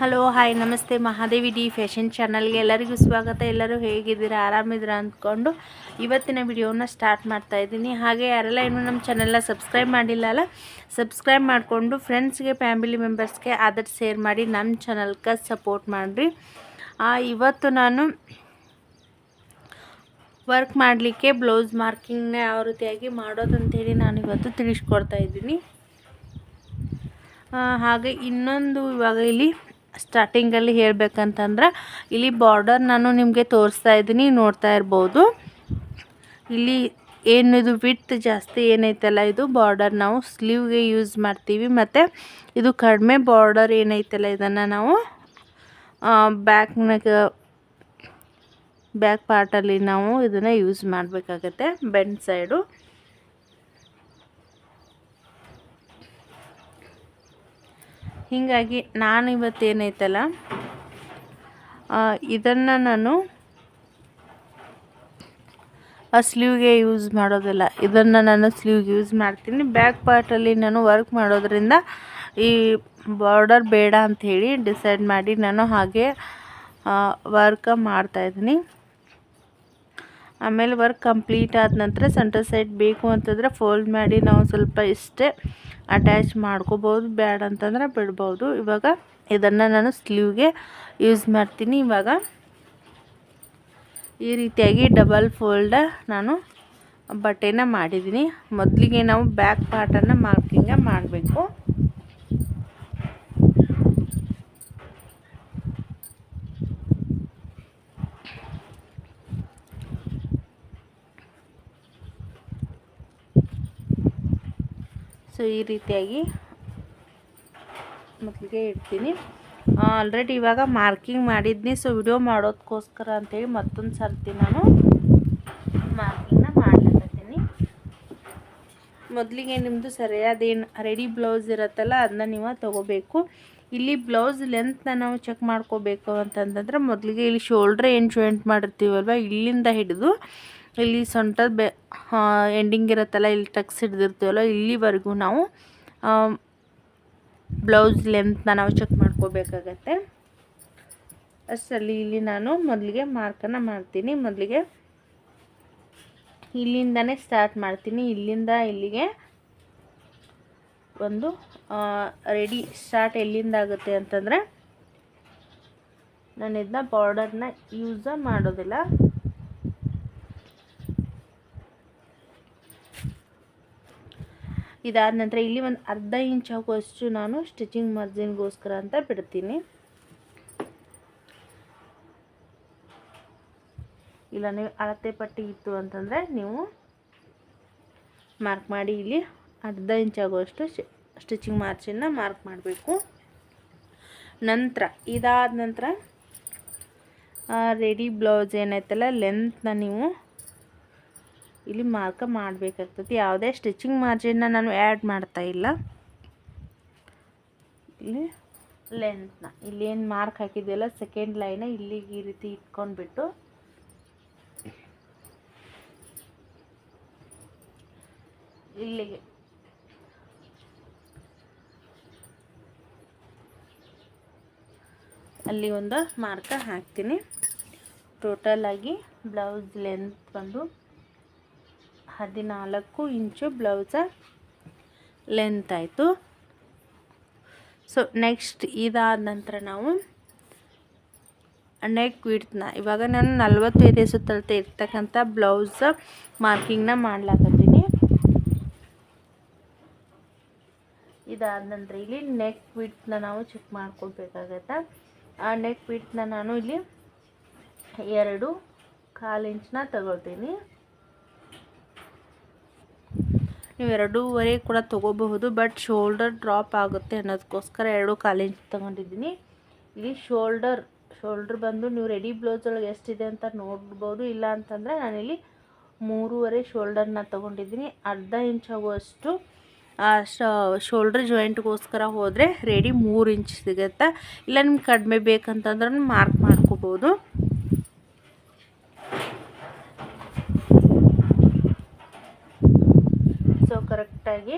Hello hi ನಮಸ್ತೆ Mahadevi D fashion ಚಾನಲ್ಗೆ ಎಲ್ಲರಿಗೂ ಸ್ವಾಗತ. ಎಲ್ಲರೂ ಹೇಗಿದ್ದೀರಾ? ಆರಾಮಿದ್ದೀರಾ ಅಂದ್ಕೊಂಡು ಇವತ್ತಿನ ವಿಡಿಯೋನ ಸ್ಟಾರ್ಟ್ ಮಾಡ್ತಾ ಇದ್ದೀನಿ. ಹಾಗೆ ಯಾರೆಲ್ಲ ಇನ್ನೂ ನಮ್ಮ ಚಾನೆಲ್ನ ಸಬ್ಸ್ಕ್ರೈಬ್ ಮಾಡಿಲ್ಲ ಅಲ್ಲ ಸಬ್ಸ್ಕ್ರೈಬ್ ಮಾಡಿಕೊಂಡು ಫ್ರೆಂಡ್ಸ್ಗೆ ಫ್ಯಾಮಿಲಿ ಮೆಂಬರ್ಸ್ಗೆ ಆದಷ್ಟು ಶೇರ್ ಮಾಡಿ ನಮ್ಮ ಚಾನಲ್ಗೆ ಸಪೋರ್ಟ್ ಮಾಡಿರಿ. ಇವತ್ತು ನಾನು ವರ್ಕ್ ಮಾಡಲಿಕ್ಕೆ ಬ್ಲೌಸ್ ಮಾರ್ಕಿಂಗ್ನ ಯಾವ ರೀತಿಯಾಗಿ ಮಾಡೋದಂತೇಳಿ ನಾನು ಇವತ್ತು ತಿಳಿಸ್ಕೊಡ್ತಾ ಇದ್ದೀನಿ. ಹಾಗೆ ಇನ್ನೊಂದು ಇವಾಗ ಇಲ್ಲಿ ಸ್ಟಾರ್ಟಿಂಗಲ್ಲಿ ಹೇಳಬೇಕಂತಂದ್ರೆ, ಇಲ್ಲಿ ಬಾರ್ಡರ್ ನಾನು ನಿಮಗೆ ತೋರಿಸ್ತಾ ಇದ್ದೀನಿ, ನೋಡ್ತಾ ಇರ್ಬೋದು. ಇಲ್ಲಿ ಏನಿದು ವಿತ್ ಜಾಸ್ತಿ ಏನೈತಲ್ಲ, ಇದು ಬಾರ್ಡರ್ ನಾವು ಸ್ಲೀವ್ಗೆ ಯೂಸ್ ಮಾಡ್ತೀವಿ. ಮತ್ತು ಇದು ಕಡಿಮೆ ಬಾರ್ಡರ್ ಏನೈತಲ್ಲ, ಇದನ್ನು ನಾವು ಬ್ಯಾಕ್ನಾಗ ಬ್ಯಾಕ್ ಪಾರ್ಟಲ್ಲಿ ನಾವು ಇದನ್ನು ಯೂಸ್ ಮಾಡಬೇಕಾಗತ್ತೆ ಬೆಂಡ್ ಸೈಡು ಹೀಗಾಗಿ ನಾನು ಇವತ್ತೇನೈತಲ್ಲ ಇದನ್ನು ನಾನು ಸ್ಲೀವ್ಗೆ ಯೂಸ್ ಮಾಡೋದಿಲ್ಲ. ಇದನ್ನು ನಾನು ಸ್ಲೀವ್ಗೆ ಯೂಸ್ ಮಾಡ್ತೀನಿ. ಬ್ಯಾಕ್ ಪಾರ್ಟಲ್ಲಿ ನಾನು ವರ್ಕ್ ಮಾಡೋದ್ರಿಂದ ಈ ಬಾರ್ಡರ್ ಬೇಡ ಅಂಥೇಳಿ ಡಿಸೈಡ್ ಮಾಡಿ ನಾನು ಹಾಗೆ ವರ್ಕ ಮಾಡ್ತಾಯಿದ್ದೀನಿ ಆಮೇಲೆ ವರ್ಕ್ ಕಂಪ್ಲೀಟ್ ಆದ ನಂತರ ಸೆಂಟರ್ ಸೈಡ್ ಬೇಕು ಅಂತಂದರೆ ಫೋಲ್ಡ್ ಮಾಡಿ ನಾವು ಸ್ವಲ್ಪ ಇಷ್ಟೇ ಅಟ್ಯಾಚ್ ಮಾಡ್ಕೋಬೋದು. ಬ್ಯಾಡ ಅಂತಂದ್ರೆ ಬಿಡ್ಬೋದು. ಇವಾಗ ಇದನ್ನು ನಾನು ಸ್ಲೀವ್ಗೆ ಯೂಸ್ ಮಾಡ್ತೀನಿ. ಇವಾಗ ಈ ರೀತಿಯಾಗಿ ಡಬಲ್ ಫೋಲ್ಡ ನಾನು ಬಟ್ಟೆನ ಮಾಡಿದ್ದೀನಿ. ಮೊದಲಿಗೆ ನಾವು ಬ್ಯಾಕ್ ಪಾರ್ಟನ್ನು ಮಾರ್ಕಿಂಗ ಮಾಡಬೇಕು. ಸೊ ಈ ರೀತಿಯಾಗಿ ಮೊದಲಿಗೆ ಇಡ್ತೀನಿ. ಆಲ್ರೆಡಿ ಇವಾಗ ಮಾರ್ಕಿಂಗ್ ಮಾಡಿದ್ನಿ. ಸೊ ವಿಡಿಯೋ ಮಾಡೋದಕ್ಕೋಸ್ಕರ ಅಂತೇಳಿ ಮತ್ತೊಂದು ಸರ್ತಿ ನಾನು ಮಾರ್ಕಿಂಗ್ನ ಮಾಡ್ಲಕತ್ತೀನಿ. ಮೊದಲಿಗೆ ನಿಮ್ಮದು ಸರಿಯಾದ ಏನು ರೆಡಿ ಬ್ಲೌಸ್ ಇರುತ್ತಲ್ಲ ಅದನ್ನ ನೀವು ತೊಗೋಬೇಕು. ಇಲ್ಲಿ ಬ್ಲೌಸ್ ಲೆಂತ್ನ ನಾವು ಚೆಕ್ ಮಾಡ್ಕೋಬೇಕು ಅಂತಂತಂದ್ರೆ ಮೊದಲಿಗೆ ಇಲ್ಲಿ ಶೋಲ್ಡ್ರ್ ಏನು ಜಾಯಿಂಟ್ ಮಾಡಿರ್ತೀವಲ್ವ, ಇಲ್ಲಿಂದ ಹಿಡಿದು ಇಲ್ಲಿ ಸೊಂಟದ ಬೆ ಎಂಡಿಂಗ್ ಇರುತ್ತಲ್ಲ, ಇಲ್ಲಿ ಟಕ್ಸ್ ಹಿಡ್ದಿರ್ತೀವಲ್ಲ, ಇಲ್ಲಿವರೆಗೂ ನಾವು ಬ್ಲೌಸ್ ಲೆಂತ್ನ ನಾವು ಚೆಕ್ ಮಾಡ್ಕೋಬೇಕಾಗತ್ತೆ. ಅಷ್ಟರಲ್ಲಿ ಇಲ್ಲಿ ನಾನು ಮೊದಲಿಗೆ ಮಾರ್ಕನ್ನು ಮಾಡ್ತೀನಿ, ಮೊದಲಿಗೆ ಇಲ್ಲಿಂದನೇ ಸ್ಟಾರ್ಟ್ ಮಾಡ್ತೀನಿ. ಇಲ್ಲಿಂದ ಇಲ್ಲಿಗೆ ಒಂದು ರೆಡಿ ಸ್ಟಾರ್ಟ್ ಎಲ್ಲಿಂದ ಆಗುತ್ತೆ ಅಂತಂದರೆ ನಾನು ಇದನ್ನ ಬಾರ್ಡರ್ನ ಯೂಸ ಮಾಡೋದಿಲ್ಲ. ಇದಾದ ನಂತರ ಇಲ್ಲಿ ಒಂದು ಅರ್ಧ ಇಂಚ್ ಆಗುವಷ್ಟು ನಾನು ಸ್ಟಿಚಿಂಗ್ ಮಾರ್ಜಿನ್ಗೋಸ್ಕರ ಅಂತ ಬಿಡ್ತೀನಿ. ಇಲ್ಲ, ನೀವು ಅಳತೆ ಪಟ್ಟಿ ಇತ್ತು ಅಂತಂದರೆ ನೀವು ಮಾರ್ಕ್ ಮಾಡಿ ಇಲ್ಲಿ ಅರ್ಧ ಇಂಚ್ ಆಗುವಷ್ಟು ಸ್ಟಿಚಿಂಗ್ ಮಾರ್ಜಿನ್ನ ಮಾರ್ಕ್ ಮಾಡಬೇಕು. ನಂತರ ಇದಾದ ನಂತರ ರೆಡಿ ಬ್ಲೌಸ್ ಏನೈತಲ್ಲ ಲೆಂತ್ನ ನೀವು ಇಲ್ಲಿ ಮಾರ್ಕ ಮಾಡಬೇಕಾಗ್ತದೆ. ಯಾವುದೇ ಸ್ಟಿಚಿಂಗ್ ಮಾರ್ಜಿನ್ನ ನಾನು ಆ್ಯಡ್ ಮಾಡ್ತಾ ಇಲ್ಲ. ಇಲ್ಲಿ ಲೆಂತ್ನ ಇಲ್ಲೇನು ಮಾರ್ಕ್ ಹಾಕಿದೆಯಲ್ಲ ಸೆಕೆಂಡ್ ಲೈನ ಇಲ್ಲಿಗೆ ಈ ರೀತಿ ಇಟ್ಕೊಂಡ್ಬಿಟ್ಟು. ಇಲ್ಲಿಗೆ. ಅಲ್ಲಿ ಒಂದು ಮಾರ್ಕ ಹಾಕ್ತೀನಿ. ಟೋಟಲ್ ಆಗಿ ಬ್ಲೌಸ್ ಲೆಂತ್ ಬಂದು ಹದಿನಾಲ್ಕು ಇಂಚು ಬ್ಲೌಸ ಲೆಂತ್ ಆಯಿತು. ಸೊ ನೆಕ್ಸ್ಟ್ ಇದಾದ ನಂತರ ನಾವು ನೆಕ್ ವಿಡ್ತ್ನ ಇವಾಗ ನಾನು ನಲ್ವತ್ತೈದು ಸುತ್ತಲತೆ ಇರ್ತಕ್ಕಂಥ ಬ್ಲೌಸ್ ಮಾರ್ಕಿಂಗ್ನ ಮಾಡ್ಲಾಕತ್ತೀನಿ. ಇದಾದ ನಂತರ ಇಲ್ಲಿ ನೆಕ್ ವಿಡ್ತ್ನ ನಾವು ಚೆಕ್ ಮಾಡ್ಕೊಳ್ಬೇಕಾಗತ್ತೆ. ಆ ನೆಕ್ ವಿಡ್ತ್ನ ನಾನು ಇಲ್ಲಿ ಎರಡು ಕಾಲು ಇಂಚನ್ನ ತಗೊಳ್ತೀನಿ. ನೀವು ಎರಡೂವರೆ ಕೂಡ ತೊಗೋಬಹುದು ಬಟ್ ಶೋಲ್ಡರ್ ಡ್ರಾಪ್ ಆಗುತ್ತೆ ಅನ್ನೋದಕ್ಕೋಸ್ಕರ ಎರಡು ಕಾಲು ಇಂಚ್ ತೊಗೊಂಡಿದ್ದೀನಿ. ಇಲ್ಲಿ ಶೋಲ್ಡರ್ ಶೋಲ್ಡ್ರ್ ಬಂದು ನೀವು ರೆಡಿ ಬ್ಲೌಸ್ ಒಳಗೆ ಎಷ್ಟಿದೆ ಅಂತ ನೋಡ್ಬೋದು, ಇಲ್ಲ ಅಂತಂದರೆ ನಾನಿಲ್ಲಿ ಮೂರುವರೆ ಶೋಲ್ಡರ್ನ ತೊಗೊಂಡಿದ್ದೀನಿ. ಅರ್ಧ ಇಂಚ್ ಆಗುವಷ್ಟು ಶೋಲ್ಡರ್ ಜಾಯಿಂಟ್ಗೋಸ್ಕರ ಹೋದರೆ ರೆಡಿ ಮೂರು ಇಂಚ್ ಸಿಗುತ್ತೆ? ಇಲ್ಲ ನಿಮ್ಗೆ ಕಡಿಮೆ ಬೇಕಂತಂದ್ರೂ ಮಾರ್ಕ್ ಮಾಡ್ಕೋಬೋದು ಸೊ ಕರೆಕ್ಟಾಗಿ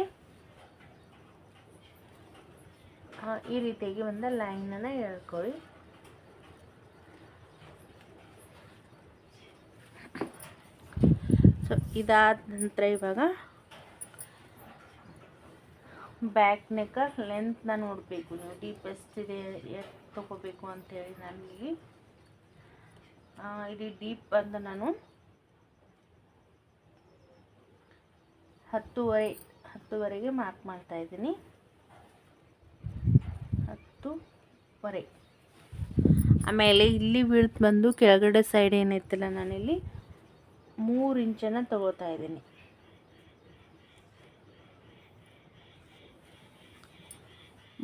ಈ ರೀತಿಯಾಗಿ ಒಂದು ಲೈನನ್ನು ಎಳ್ಕೊಳ್ಳಿ ಸೊ ಇದಾದ ನಂತರ ಇವಾಗ ಬ್ಯಾಕ್ ನೆಕ್ಕ ಲೆಂತ್ನ ನೋಡಬೇಕು. ನೀವು ಡೀಪ್ ಎಷ್ಟಿದೆ ಎಷ್ಟು ತೊಗೋಬೇಕು ಅಂತೇಳಿ ನನಗೆ. ಇಲ್ಲಿ ಡೀಪ್ ಅಂತ ನಾನು ಹತ್ತುವರೆ ಹತ್ತುವರೆಗೆ ಮಾರ್ಕ್ ಮಾಡ್ತಾ ಇದ್ದೀನಿ. ಹತ್ತುವರೆ. ಆಮೇಲೆ ಇಲ್ಲಿ ಬೀಳ್ತು ಬಂದು ಕೆಳಗಡೆ ಸೈಡ್ ಏನೈತಲ್ಲ ನಾನಿಲ್ಲಿ ಮೂರು ಇಂಚನ್ನು ತಗೋತಾ ಇದ್ದೀನಿ.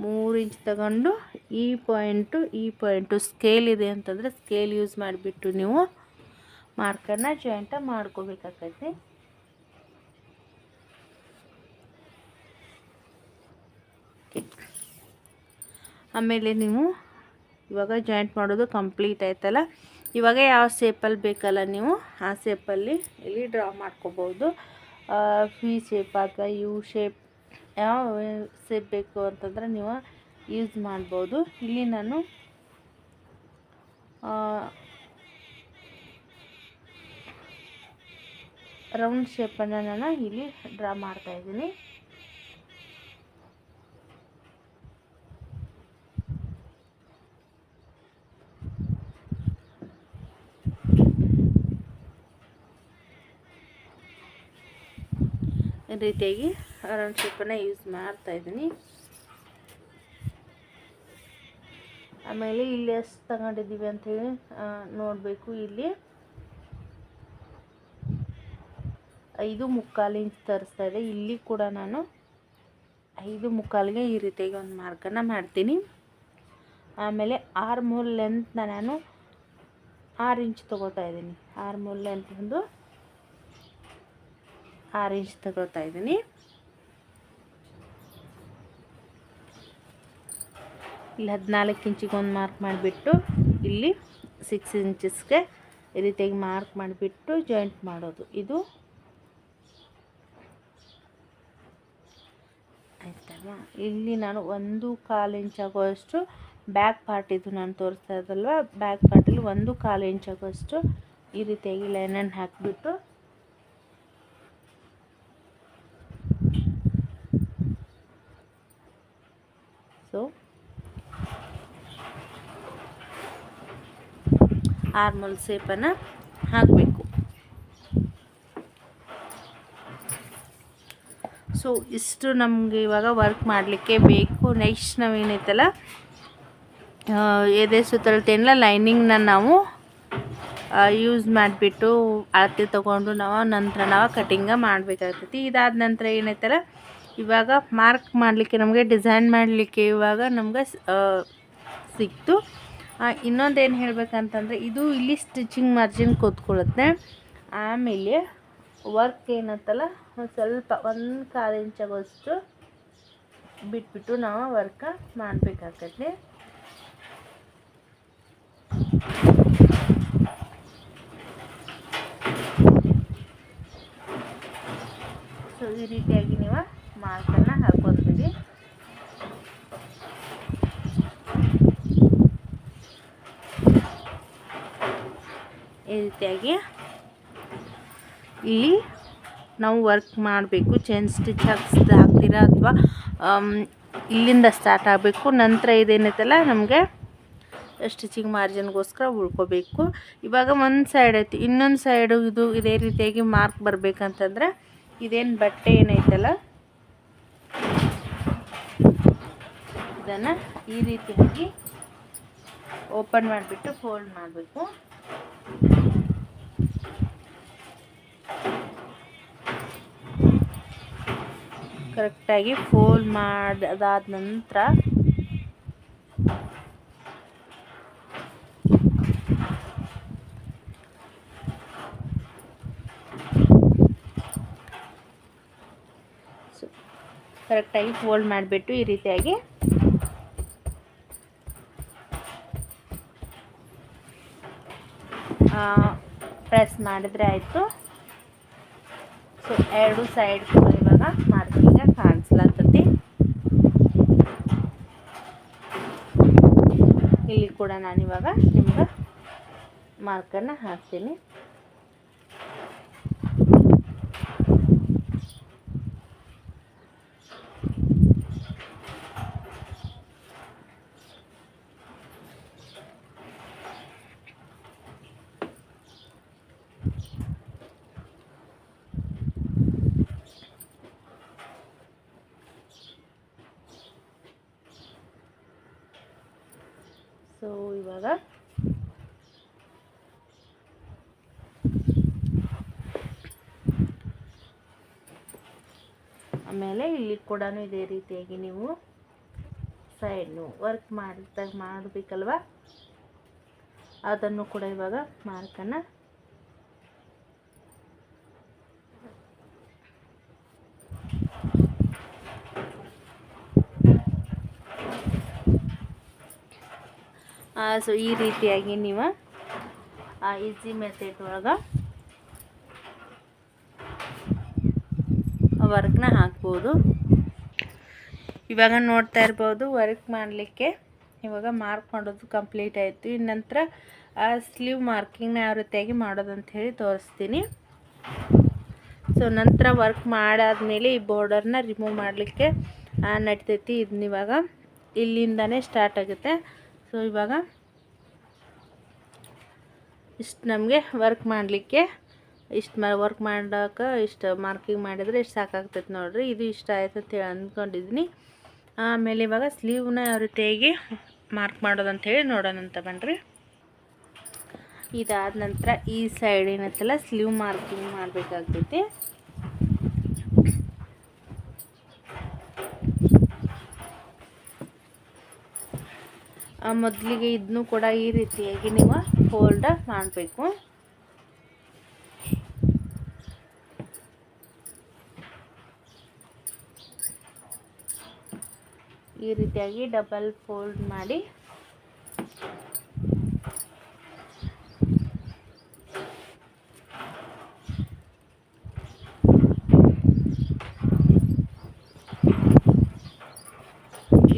ಮೂರು ಇಂಚ್ ತಗೊಂಡು ಈ ಪಾಯಿಂಟು ಈ ಪಾಯಿಂಟು ಸ್ಕೇಲ್ ಇದೆ ಅಂತಂದರೆ ಸ್ಕೇಲ್ ಯೂಸ್ ಮಾಡಿಬಿಟ್ಟು ನೀವು ಮಾರ್ಕನ್ನು ಜಾಯಿಂಟಾಗಿ ಮಾಡ್ಕೋಬೇಕಾಗತ್ತೆ. ಆಮೇಲೆ ನೀವು ಇವಾಗ ಜಾಯಿಂಟ್ ಮಾಡೋದು ಕಂಪ್ಲೀಟ್ ಆಯ್ತಲ್ಲ? ಇವಾಗ ಯಾವ ಸೇಪಲ್ಲಿ ಬೇಕಲ್ಲ ನೀವು, ಆ ಸೇಪಲ್ಲಿ ಇಲ್ಲಿ ಡ್ರಾ ಮಾಡ್ಕೋಬೋದು. ವಿ ಶೇಪ್ ಅಥವಾ ಯು ಶೇಪ್ ಯಾವ ಸೇಪ್ ಬೇಕು ಅಂತಂದ್ರೆ ನೀವು ಯೂಸ್ ಮಾಡ್ಬೋದು. ಇಲ್ಲಿ ನಾನು ರೌಂಡ್ ಶೇಪನ್ನು ನಾನು ಇಲ್ಲಿ ಡ್ರಾ ಮಾಡ್ತಾಯಿದ್ದೀನಿ ರೀತಿಯಾಗಿ ರೌಂಡ್ ಶೇಪನ್ನು ಯೂಸ್ ಮಾಡ್ತಾಯಿದ್ದೀನಿ ಆಮೇಲೆ ಇಲ್ಲಿ ಎಷ್ಟು ತಗೊಂಡಿದ್ದೀವಿ ಅಂಥೇಳಿ ನೋಡಬೇಕು ಇಲ್ಲಿ. ಐದು ಮುಕ್ಕಾಲು ಇಂಚ್ ತರಿಸ್ತಾ ಇದೆ. ಇಲ್ಲಿ ಕೂಡ ನಾನು ಐದು ಮುಕ್ಕಾಲಿಗೆ ಈ ರೀತಿಯಾಗಿ ಒಂದು ಮಾರ್ಕನ್ನು ಮಾಡ್ತೀನಿ. ಆಮೇಲೆ ಆರು ಮೂರು ಲೆಂತ್ನ ನಾನು ಆರು ಇಂಚ್ ತೊಗೋತಾ ಇದ್ದೀನಿ. ಆರು ಮೂರು ಲೆಂತ್ ಒಂದು ಆರು ಇಂಚ್ ತಗೊಳ್ತಾ ಇದ್ದೀನಿ. ಇಲ್ಲಿ ಹದಿನಾಲ್ಕು ಇಂಚಿಗೆ ಒಂದು ಮಾರ್ಕ್ ಮಾಡಿಬಿಟ್ಟು ಇಲ್ಲಿ ಸಿಕ್ಸ್ ಇಂಚಸ್ಗೆ ಈ ರೀತಿಯಾಗಿ ಮಾರ್ಕ್ ಮಾಡಿಬಿಟ್ಟು ಜಾಯಿಂಟ್ ಮಾಡೋದು. ಇದು ಆಯ್ತಲ್ವಾ? ಇಲ್ಲಿ ನಾನು ಒಂದು ಕಾಲು ಇಂಚ್ ಆಗುವಷ್ಟು ಬ್ಯಾಕ್ ಪಾರ್ಟ್ ಇದು ನಾನು ತೋರಿಸ್ತಾ ಇದ್ದಲ್ವ? ಬ್ಯಾಕ್ ಪಾರ್ಟಲ್ಲಿ ಒಂದು ಕಾಲು ಇಂಚ್ ಆಗುವಷ್ಟು ಈ ರೀತಿಯಾಗಿ ಲೈನನ್ನು ಹಾಕಿಬಿಟ್ಟು ಸೊ ಆರ್ಮಲ್ ಸೇಪನ್ನು ಹಾಕಬೇಕು. ಸೊ ಇಷ್ಟು ನಮಗೆ ಇವಾಗ ವರ್ಕ್ ಮಾಡಲಿಕ್ಕೆ ಬೇಕು. ನೆಕ್ಸ್ಟ್ ನಾವೇನೈತಲ್ಲ ಎದೆ ಸುತ್ತಳತೆಯಲ್ಲ ಲೈನಿಂಗ್ನ ನಾವು ಯೂಸ್ ಮಾಡಿಬಿಟ್ಟು ಅಳತೆ ತೊಗೊಂಡು ನಾವು, ನಂತರ ನಾವು ಕಟಿಂಗ ಮಾಡಬೇಕಾಗ್ತೈತಿ. ಇದಾದ ನಂತರ ಏನೈತಲ್ಲ, ಇವಾಗ ಮಾರ್ಕ್ ಮಾಡಲಿಕ್ಕೆ ನಮಗೆ ಡಿಸೈನ್ ಮಾಡಲಿಕ್ಕೆ ಇವಾಗ ನಮ್ಗೆ ಸಿಕ್ತು. ಇನ್ನೊಂದು ಏನು ಹೇಳ್ಬೇಕಂತಂದರೆ ಇದು ಇಲ್ಲಿ ಸ್ಟಿಚಿಂಗ್ ಮಾರ್ಜಿನ್ ಕೂತ್ಕೊಳ್ಳುತ್ತೆ. ಆಮೇಲೆ ವರ್ಕ್ ಏನತ್ತಲ್ಲ ಒಂದು ಸ್ವಲ್ಪ ಒಂದು ಕಾಲು ಇಂಚಾಗಷ್ಟು ಬಿಟ್ಬಿಟ್ಟು ನಾವು ವರ್ಕ ಮಾಡಬೇಕಾಗತ್ತೆ. ಸೊ ಈ ರೀತಿಯಾಗಿ ನೀವು ಮಾರ್ಕನ್ನು ಹಾಕ್ಕೊತೀವಿ ಈ ರೀತಿಯಾಗಿ ಇಲ್ಲಿ ನಾವು ವರ್ಕ್ ಮಾಡಬೇಕು ಚೈನ್ ಸ್ಟಿಚ್ ಹಾಕ್ಸ್ ಹಾಕ್ತೀರಾ ಅಥವಾ ಇಲ್ಲಿಂದ ಸ್ಟಾರ್ಟ್ ಆಗಬೇಕು. ನಂತರ ಇದೇನೈತಲ್ಲ ನಮಗೆ ಸ್ಟಿಚಿಂಗ್ ಮಾರ್ಜಿನ್ಗೋಸ್ಕರ ಉಳ್ಕೋಬೇಕು. ಇವಾಗ ಒಂದು ಸೈಡ್ ಐತಿ ಇನ್ನೊಂದು ಸೈಡು ಇದು ಇದೇ ರೀತಿಯಾಗಿ ಮಾರ್ಕ್ ಬರಬೇಕಂತಂದ್ರೆ ಇದೇನು ಬಟ್ಟೆ ಏನೈತಲ್ಲ, ಇದನ್ನು ಈ ರೀತಿಯಾಗಿ ಓಪನ್ ಮಾಡಿಬಿಟ್ಟು ಫೋಲ್ಡ್ ಮಾಡಬೇಕು. ಕರೆಕ್ಟಾಗಿ ಫೋಲ್ಡ್ ಮಾಡಿದಾದ ನಂತರ ಕರೆಕ್ಟಾಗಿ ಫೋಲ್ಡ್ ಮಾಡಿಬಿಟ್ಟು ಈ ರೀತಿಯಾಗಿ ಪ್ರೆಸ್ ಮಾಡಿದರೆ ಆಯಿತು. ಸೊ, ಎರಡು ಸೈಡ್ ಮಾರ್ಕೆಟಿಗೆ ಕಾಣಿಸ್ಲತ್ತತಿ. ಇಲ್ಲಿ ಕೂಡ ನಾನಿವಾಗ ನಿಮ್ಗೆ ಮಾರ್ಕನ್ನು ಹಾಕ್ತೀನಿ. ಸೊ, ಇವಾಗ ಆಮೇಲೆ ಇಲ್ಲಿ ಕೂಡ ಇದೇ ರೀತಿಯಾಗಿ ನೀವು ಸೈಡ್ನು ವರ್ಕ್ ಮಾಡ್ತಾ ಮಾಡಬೇಕಲ್ವ? ಅದನ್ನು ಕೂಡ ಇವಾಗ ಮಾರ್ಕನ್ನು ಸೊ ಈ ರೀತಿಯಾಗಿ ನೀವು, ಆ ಈಸಿ ಮೆಥಡ್ ಒಳಗೆ ವರ್ಕ್ನ ಹಾಕ್ಬೋದು. ಇವಾಗ ನೋಡ್ತಾ ಇರ್ಬೋದು ವರ್ಕ್ ಮಾಡಲಿಕ್ಕೆ ಇವಾಗ ಮಾರ್ಕ್ ಮಾಡೋದು ಕಂಪ್ಲೀಟ್ ಆಯಿತು. ಇನ್ನು ನಂತರ ಆ ಸ್ಲೀವ್ ಮಾರ್ಕಿಂಗ್ನ ಯಾವ ರೀತಿಯಾಗಿ ಮಾಡೋದು ಅಂತ ಹೇಳಿ ತೋರಿಸ್ತೀನಿ. ಸೊ ನಂತರ ವರ್ಕ್ ಮಾಡಾದಮೇಲೆ ಈ ಬಾರ್ಡರ್ನ ರಿಮೂವ್ ಮಾಡಲಿಕ್ಕೆ ನಡಿತೈತಿ ಇದನ್ನ ಇವಾಗ. ಇಲ್ಲಿಂದನೇ ಸ್ಟಾರ್ಟ್ ಆಗುತ್ತೆ. ಸೊ ಇವಾಗ ಇಷ್ಟು ನಮಗೆ ವರ್ಕ್ ಮಾಡಲಿಕ್ಕೆ, ಇಷ್ಟು ಮ ವರ್ಕ್ ಮಾಡೋಕೆ ಇಷ್ಟು ಮಾರ್ಕಿಂಗ್ ಮಾಡಿದರೆ ಇಷ್ಟು ಸಾಕಾಗ್ತೈತೆ ನೋಡಿರಿ. ಇದು ಇಷ್ಟ ಆಯ್ತು ಅಂತೇಳಿ ಅಂದ್ಕೊಂಡಿದ್ದೀನಿ ಆಮೇಲೆ ಇವಾಗ ಸ್ಲೀವ್ನ ಯಾವ ರೀತಿಯಾಗಿ ಮಾರ್ಕ್ ಮಾಡೋದಂಥೇಳಿ ನೋಡೋಣಂತ ಬನ್ನಿರಿ ಇದಾದ ನಂತರ ಈ ಸೈಡ್ ಏನತ್ತಲ್ಲ ಸ್ಲೀವ್ ಮಾರ್ಕಿಂಗ್ ಮಾಡಬೇಕಾಗ್ತೈತಿ. ಮೊದಲಿಗೆ ಇದನ್ನು ಕೂಡ ಈ ರೀತಿಯಾಗಿ ನೀವು ಫೋಲ್ಡ್ ಮಾಡಬೇಕು. ಈ ರೀತಿಯಾಗಿ ಡಬಲ್ ಫೋಲ್ಡ್ ಮಾಡಿ.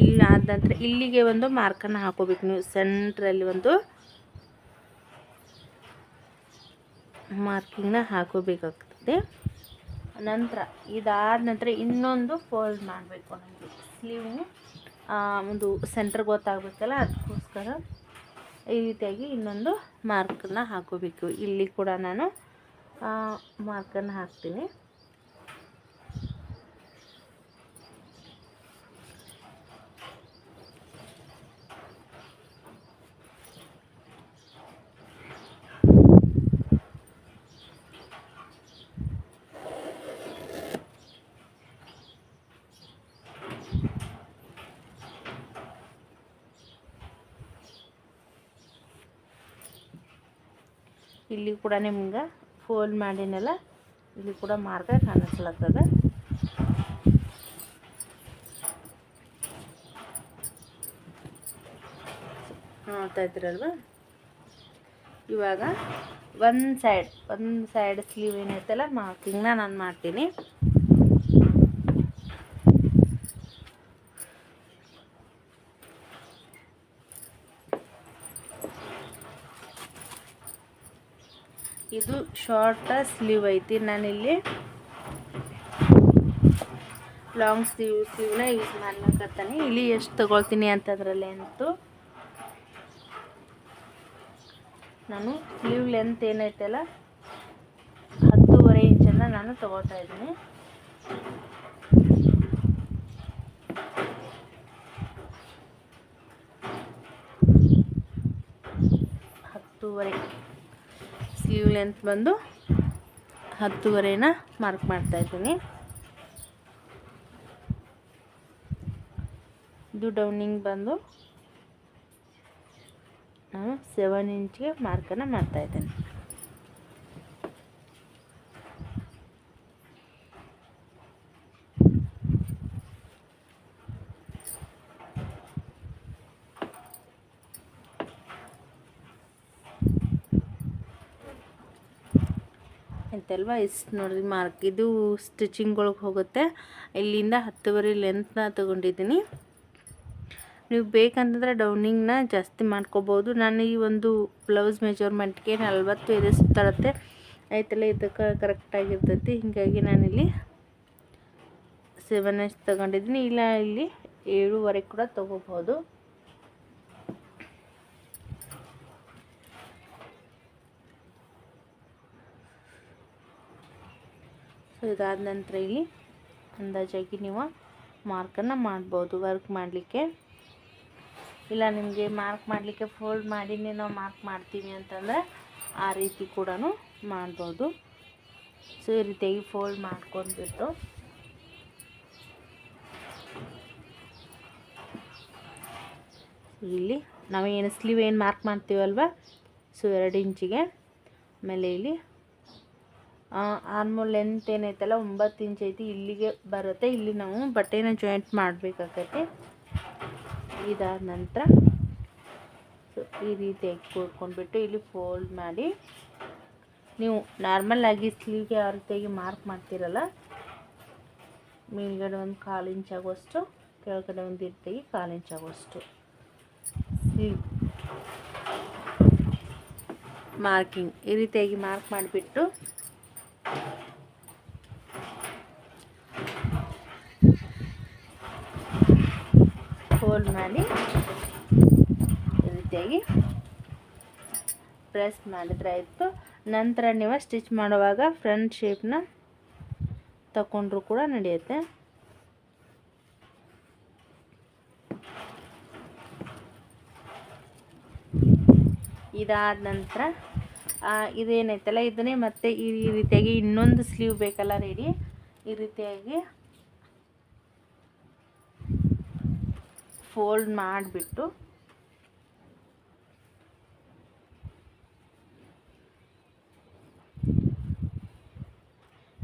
ಇಲ್ಲ ಆದ ಇಲ್ಲಿಗೆ ಒಂದು ಮಾರ್ಕನ್ನು ಹಾಕೋಬೇಕು ನೀವು ಸೆಂಟ್ರಲ್ಲಿ ಒಂದು ಮಾರ್ಕಿಂಗ್ನ ಹಾಕೋಬೇಕಾಗ್ತದೆ. ನಂತರ ಇದಾದ ನಂತರ ಇನ್ನೊಂದು ಫೋಲ್ಡ್ ಮಾಡಬೇಕು ನಮಗೆ. ಸ್ಲೀವ್ ಒಂದು ಸೆಂಟ್ರ್ ಗೊತ್ತಾಗಬೇಕಲ್ಲ, ಅದಕ್ಕೋಸ್ಕರ ಈ ರೀತಿಯಾಗಿ ಇನ್ನೊಂದು ಮಾರ್ಕನ್ನು ಹಾಕೋಬೇಕು. ಇಲ್ಲಿ ಕೂಡ ನಾನು ಮಾರ್ಕನ್ನು ಹಾಕ್ತೀನಿ. ಇಲ್ಲಿ ಕೂಡ ನಿಮ್ಗೆ ಫೋಲ್ಡ್ ಮಾಡಿನೆಲ್ಲ ಇಲ್ಲಿ ಕೂಡ ಮಾರ್ಗ ಕಾಣಿಸ್ಲತ್ತದ. ನೋಡ್ತಾ ಇದ್ದೀರಲ್ವ? ಇವಾಗ ಒಂದು ಸೈಡ್ ಒಂದು ಸೈಡ್ ಸ್ಲೀವ್ ಏನೈತಲ್ಲ ಮಾರ್ಕಿಂಗ್ನ ನಾನು ಮಾಡ್ತೀನಿ. ಇದು ಶಾರ್ಟ್ ಸ್ಲೀವ್ ಐತಿ. ನಾನಿಲ್ಲಿ ಲಾಂಗ್ ಸ್ಲೀವ್ ಸ್ಲೀವ್ನ ಯೂಸ್ ಮಾಡ್ಲಕತ್ತಾನೆ. ಇಲ್ಲಿ ಎಷ್ಟು ತೊಗೊಳ್ತೀನಿ ಅಂತದ್ರಲ್ಲಿ ಅಂತೂ ನಾನು ಸ್ಲೀವ್ ಲೆಂತ್ ಏನೈತಲ್ಲ, ಹತ್ತೂವರೆ ಇಂಚನ್ನು ನಾನು ತಗೋತಾ ಇದ್ದೀನಿ. ಹತ್ತೂವರೆ. ಸ್ಲೀವ್ ಲೆಂತ್ ಬಂದು ಹತ್ತುವರೆನ ಮಾರ್ಕ್ ಮಾಡ್ತಾ ಇದ್ದೀನಿ. ಇದು ಡೌನಿಂಗ್ ಬಂದು ನಾನು ಸೆವೆನ್ ಇಂಚ್ಗೆ ಮಾರ್ಕನ್ನು ಮಾಡ್ತಾಯಿದ್ದೀನಿ ಐತಲ್ವ? ಇಷ್ಟು ನೋಡಿರಿ ಮಾರ್ಕ್ ಇದು ಸ್ಟಿಚಿಂಗ್ ಒಳಗೆ ಹೋಗುತ್ತೆ. ಇಲ್ಲಿಂದ ಹತ್ತುವರೆ ಲೆಂತ್ನ ತೊಗೊಂಡಿದ್ದೀನಿ. ನೀವು ಬೇಕಂತಂದರೆ ಡೌನಿಂಗ್ನ ಜಾಸ್ತಿ ಮಾಡ್ಕೋಬೋದು. ನಾನು ಈ ಒಂದು ಬ್ಲೌಸ್ ಮೆಜರ್ಮೆಂಟ್ಗೆ ನಲ್ವತ್ತು ಇದೆ ಸುತ್ತಾಡುತ್ತೆ ಆಯ್ತಲ್ಲ, ಇದಕ್ಕೆ ಕರೆಕ್ಟಾಗಿರ್ತೈತಿ ಹೀಗಾಗಿ ನಾನಿಲ್ಲಿ ಸೆವೆನ್ ಇಂಚ್ ತಗೊಂಡಿದ್ದೀನಿ. ಇಲ್ಲ, ಇಲ್ಲಿ ಏಳುವರೆ ಕೂಡ ತೊಗೋಬೋದು. ಇದಾದ ನಂತರ ಇಲ್ಲಿ ಅಂದಾಜಾಗಿ ನೀವು ಮಾರ್ಕನ್ನು ಮಾಡ್ಬೋದು ವರ್ಕ್ ಮಾಡಲಿಕ್ಕೆ. ಇಲ್ಲ, ನಿಮಗೆ ಮಾರ್ಕ್ ಮಾಡಲಿಕ್ಕೆ ಫೋಲ್ಡ್ ಮಾಡಿನೇ ನಾವು ಮಾರ್ಕ್ ಮಾಡ್ತೀವಿ ಅಂತಂದರೆ ಆ ರೀತಿ ಕೂಡ ಮಾಡ್ಬೋದು. ಸೊ, ಈ ರೀತಿಯಾಗಿ ಫೋಲ್ಡ್ ಮಾಡ್ಕೊಂಡ್ಬಿಟ್ಟು. ಇಲ್ಲಿ ನಾವು ಏನು ಸ್ಲೀವ್ ಏನು ಮಾರ್ಕ್ ಮಾಡ್ತೀವಲ್ವ? ಸೊ, ಎರಡು ಇಂಚಿಗೆ. ಆಮೇಲೆ ಇಲ್ಲಿ ಆರ್ಮೋಲ್ ಲೆಂತ್ ಏನೈತಲ್ಲ, ಒಂಬತ್ತು ಇಂಚ್ ಐತಿ. ಇಲ್ಲಿಗೆ ಬರುತ್ತೆ. ಇಲ್ಲಿ ನಾವು ಬಟ್ಟೆನ ಜಾಯಿಂಟ್ ಮಾಡಬೇಕಾಗತ್ತೆ. ಇದಾದ ನಂತರ ಸೊ, ಈ ರೀತಿಯಾಗಿ ಕೂಡ್ಕೊಂಡ್ಬಿಟ್ಟು ಇಲ್ಲಿ ಫೋಲ್ಡ್ ಮಾಡಿ. ನೀವು ನಾರ್ಮಲಾಗಿ ಸ್ಲೀವ್ಗೆ ಯಾವ ರೀತಿಯಾಗಿ ಮಾರ್ಕ್ ಮಾಡ್ತೀರಲ್ಲ, ಮೇಲ್ಗಡೆ ಒಂದು ಕಾಲು ಇಂಚ್ ಆಗುವಷ್ಟು, ಕೆಳಗಡೆ ಒಂದು ರೀತಿಯಾಗಿ ಕಾಲು ಇಂಚ್ ಆಗುವಷ್ಟು ಸ್ಲೀವ್ ಮಾರ್ಕಿಂಗ್ ಈ ರೀತಿಯಾಗಿ ಮಾರ್ಕ್ ಮಾಡಿಬಿಟ್ಟು ಫೋಲ್ಡ್ ಮಾಡಿ ಈ ರೀತಿಯಾಗಿ ಪ್ರೆಸ್ ಮಾಡಿದ್ರೆ ಆಯಿತು. ನಂತರ ನೀವು ಸ್ಟಿಚ್ ಮಾಡುವಾಗ ಫ್ರಂಟ್ ಶೇಪ್ನ ತಗೊಂಡ್ರು ಕೂಡ ನಡೆಯುತ್ತೆ. ಇದಾದ ನಂತರ ಇದೇನೈತಲ್ಲ, ಇದನ್ನೇ ಮತ್ತೆ ಈ ರೀತಿಯಾಗಿ ಇನ್ನೊಂದು ಸ್ಲೀವ್ ಬೇಕಲ್ಲ ರೆಡಿ ಈ ರೀತಿಯಾಗಿ ಫೋಲ್ಡ್ ಮಾಡಿಬಿಟ್ಟು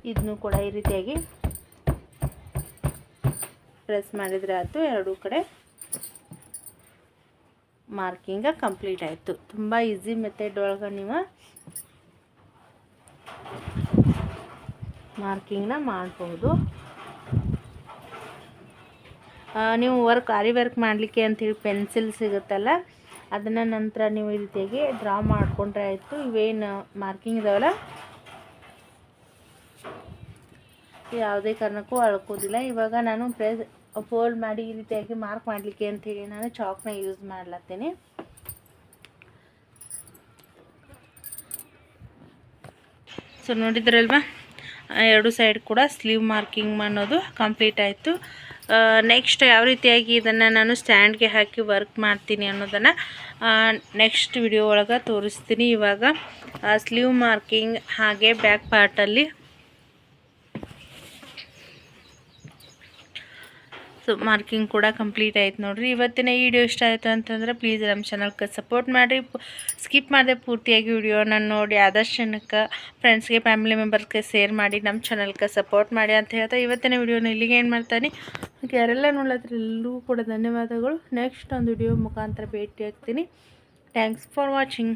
ಇದನ್ನು ಕೂಡ ಈ ರೀತಿಯಾಗಿ ಪ್ರೆಸ್ ಮಾಡಿದರೆ ಆಯಿತು, ಎರಡೂ ಕಡೆ ಮಾರ್ಕಿಂಗ ಕಂಪ್ಲೀಟ್ ಆಯಿತು. ತುಂಬ ಈಸಿ ಮೆಥಡ್ ಒಳಗೆ ನೀವು ಮಾರ್ಕಿಂಗ್ನ ಮಾಡ್ಬೋದು. ನೀವು ವರ್ಕ್ ಆರಿ ವರ್ಕ್ ಮಾಡಲಿಕ್ಕೆ ಅಂಥೇಳಿ ಪೆನ್ಸಿಲ್ ಸಿಗುತ್ತಲ್ಲ, ಅದನ್ನು ನಂತರ ನೀವು ಈ ರೀತಿಯಾಗಿ ಡ್ರಾ ಮಾಡಿಕೊಂಡ್ರೆ ಆಯಿತು. ಇವೇನು ಮಾರ್ಕಿಂಗ್ ಇದಾವಲ್ಲ? ಯಾವುದೇ ಕಾರಣಕ್ಕೂ ಅಳ್ಕೋದಿಲ್ಲ. ಇವಾಗ ನಾನು ಪ್ರೆಸ್ ಫೋಲ್ಡ್ ಮಾಡಿ ಈ ರೀತಿಯಾಗಿ ಮಾರ್ಕ್ ಮಾಡಲಿಕ್ಕೆ ಅಂಥೇಳಿ ನಾನು ಚಾಕ್ನ ಯೂಸ್ ಮಾಡ್ಲತ್ತೇನೆ. ಸೊ ನೋಡಿದ್ರಲ್ವಾ? ಎರಡು ಸೈಡ್ ಕೂಡ ಸ್ಲೀವ್ ಮಾರ್ಕಿಂಗ್ ಅನ್ನೋದು ಕಂಪ್ಲೀಟ್ ಆಯಿತು. ನೆಕ್ಸ್ಟ್ ಯಾವ ರೀತಿಯಾಗಿ ಇದನ್ನು ನಾನು ಸ್ಟ್ಯಾಂಡ್ಗೆ ಹಾಕಿ ವರ್ಕ್ ಮಾಡ್ತೀನಿ ಅನ್ನೋದನ್ನು ನೆಕ್ಸ್ಟ್ ವಿಡಿಯೋ ಒಳಗೆ ತೋರಿಸ್ತೀನಿ. ಇವಾಗ ಸ್ಲೀವ್ ಮಾರ್ಕಿಂಗ್ ಹಾಗೆ ಬ್ಯಾಕ್ ಪಾರ್ಟಲ್ಲಿ ಸೊ ಮಾರ್ಕಿಂಗ್ ಕೂಡ ಕಂಪ್ಲೀಟ್ ಆಯ್ತು ನೋಡಿರಿ. ಇವತ್ತಿನ ವಿಡಿಯೋ ಇಷ್ಟ ಆಯಿತು ಅಂತಂದರೆ ಪ್ಲೀಸ್ ನಮ್ಮ ಚಾನಲ್ಗೆ ಸಪೋರ್ಟ್ ಮಾಡಿ ಸ್ಕಿಪ್ ಮಾಡಿದೆ ಪೂರ್ತಿಯಾಗಿ ವಿಡಿಯೋನ ನೋಡಿ, ಆದಷ್ಟು ಜನಕ್ಕೆ ಫ್ರೆಂಡ್ಸ್ಗೆ ಫ್ಯಾಮಿಲಿ ಮೆಂಬರ್ಸ್ಗೆ ಶೇರ್ ಮಾಡಿ, ನಮ್ಮ ಚಾನಲ್ಗೆ ಸಪೋರ್ಟ್ ಮಾಡಿ ಅಂತ ಹೇಳ್ತಾ ಇವತ್ತಿನ ವಿಡಿಯೋನ ಇಲ್ಲಿಗೆ ಏನು ಮಾಡ್ತಾನೆ. ಯಾರೆಲ್ಲ ನೋಡ್ಲತ್ರ ಎಲ್ಲರೂ ಕೂಡ ಧನ್ಯವಾದಗಳು. ನೆಕ್ಸ್ಟ್ ಒಂದು ವಿಡಿಯೋ ಮುಖಾಂತರ ಭೇಟಿ ಆಗ್ತೀನಿ ಥ್ಯಾಂಕ್ಸ್ ಫಾರ್ ವಾಚಿಂಗ್